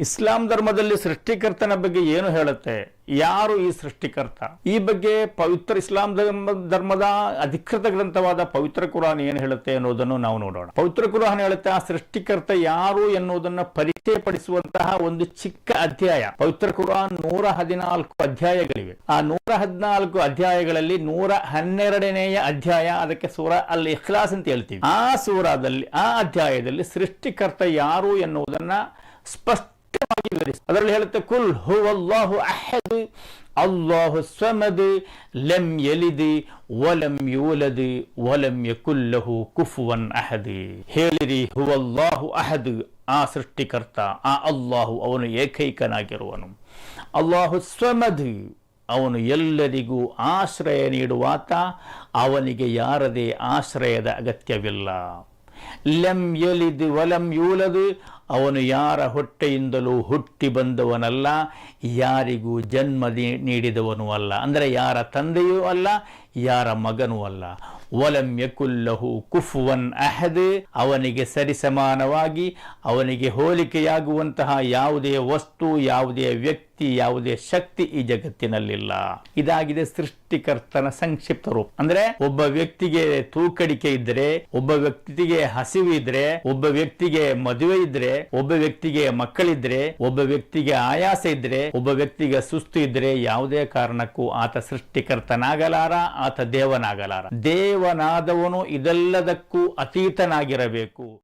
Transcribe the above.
ಇಸ್ಲಾಂ ಧರ್ಮದಲ್ಲಿ ಸೃಷ್ಟಿಕರ್ತನ ಬಗ್ಗೆ ಏನು ಹೇಳುತ್ತೆ? ಯಾರು ಈ ಸೃಷ್ಟಿಕರ್ತ? ಈ ಬಗ್ಗೆ ಪವಿತ್ರ ಇಸ್ಲಾಂ ಧರ್ಮ, ಧರ್ಮದ ಅಧಿಕೃತ ಗ್ರಂಥವಾದ ಪವಿತ್ರ ಕುರಾನ್ ಏನು ಹೇಳುತ್ತೆ ಅನ್ನೋದನ್ನು ನಾವು ನೋಡೋಣ. ಪವಿತ್ರ ಕುರಾನ್ ಹೇಳುತ್ತೆ, ಆ ಸೃಷ್ಟಿಕರ್ತ ಯಾರು ಎನ್ನುವುದನ್ನು ಪರಿಚಯ ಪಡಿಸುವಂತಹ ಒಂದು ಚಿಕ್ಕ ಅಧ್ಯಾಯ. ಪವಿತ್ರ ಕುರಾನ್ ನೂರ ಹದಿನಾಲ್ಕು ಅಧ್ಯಾಯಗಳಿವೆ. ಆ ನೂರ ಹದಿನಾಲ್ಕು ಅಧ್ಯಾಯಗಳಲ್ಲಿ ನೂರ ಹನ್ನೆರಡನೆಯ ಅಧ್ಯಾಯ, ಅದಕ್ಕೆ ಸೂರ ಅಲ್ಲಿ ಇಖ್ಲಾಸ್ ಅಂತ ಹೇಳ್ತೀವಿ. ಆ ಸೂರಾದಲ್ಲಿ, ಆ ಅಧ್ಯಾಯದಲ್ಲಿ ಸೃಷ್ಟಿಕರ್ತ ಯಾರು ಎನ್ನುವುದನ್ನ ಸ್ಪಷ್ಟವಾಗಿ ವಿವರಿಸಿ ಅದರಲ್ಲಿ ಹೇಳುತ್ತೆ, ಕುಲ್ ಹುವಲ್ಲಾಹು ಅಹದ್ ಅಲ್ಲಾಹು ಸ್ವಮದ್ ಲಂ ಎಲಿದಿ ಒಲಂ ಯೂಲದಿ ಒಲಂ ಯಕುಲ್ಲಹು ಕುಫುವನ್ ಅಹದ್ ಹೇಳಿರಿ, ಹುವಲ್ಲಾಹು ಅಹದ್ ಆ ಸೃಷ್ಟಿಕರ್ತ, ಆ ಅಲ್ಲಾಹು ಅವನು ಏಕೈಕನಾಗಿರುವನು. ಅಲ್ಲಾಹು ಸ್ವಮದ್ ಅವನು ಎಲ್ಲರಿಗೂ ಆಶ್ರಯ ನೀಡುವಾತ, ಅವನಿಗೆ ಯಾರದೇ ಆಶ್ರಯದ ಅಗತ್ಯವಿಲ್ಲ. ಲಂ ಯಲಿದ್ ವಲಂ ಯೂಲದು ಅವನು ಯಾರ ಹೊಟ್ಟೆಯಿಂದಲೂ ಹುಟ್ಟಿ ಬಂದವನಲ್ಲ, ಯಾರಿಗೂ ಜನ್ಮ ನೀಡಿದವನು ಅಲ್ಲ. ಅಂದರೆ ಯಾರ ತಂದೆಯೂ ಅಲ್ಲ, ಯಾರ ಮಗನೂ ಅಲ್ಲ. ಒಲಂ ಯಕುಲ್ಲಹು ಕುಫ್ವನ್ ಅಹದ್, ಅವನಿಗೆ ಸರಿಸಮಾನವಾಗಿ, ಅವನಿಗೆ ಹೋಲಿಕೆಯಾಗುವಂತಹ ಯಾವುದೇ ವಸ್ತು, ಯಾವುದೇ ವ್ಯಕ್ತಿ ಯಾವುದೇ ಶಕ್ತಿ ಈ ಜಗತ್ತಿನಲ್ಲಿಲ್ಲ. ಇದಾಗಿದೆ ಸೃಷ್ಟಿಕರ್ತನ ಸಂಕ್ಷಿಪ್ತ ರೂಪ. ಅಂದ್ರೆ ಒಬ್ಬ ವ್ಯಕ್ತಿಗೆ ತೂಕಡಿಕೆ ಇದ್ರೆ, ಒಬ್ಬ ವ್ಯಕ್ತಿಗೆ ಹಸಿವು ಇದ್ರೆ, ಒಬ್ಬ ವ್ಯಕ್ತಿಗೆ ಮದುವೆ ಇದ್ರೆ, ಒಬ್ಬ ವ್ಯಕ್ತಿಗೆ ಮಕ್ಕಳಿದ್ರೆ, ಒಬ್ಬ ವ್ಯಕ್ತಿಗೆ ಆಯಾಸ ಇದ್ರೆ, ಒಬ್ಬ ವ್ಯಕ್ತಿಗೆ ಸುಸ್ತು ಇದ್ರೆ ಯಾವುದೇ ಕಾರಣಕ್ಕೂ ಆತ ಸೃಷ್ಟಿಕರ್ತನಾಗಲಾರ, ಆತ ದೇವನಾಗಲಾರ. ದೇವನಾದವನು ಇದೆಲ್ಲದಕ್ಕೂ ಅತೀತನಾಗಿರಬೇಕು.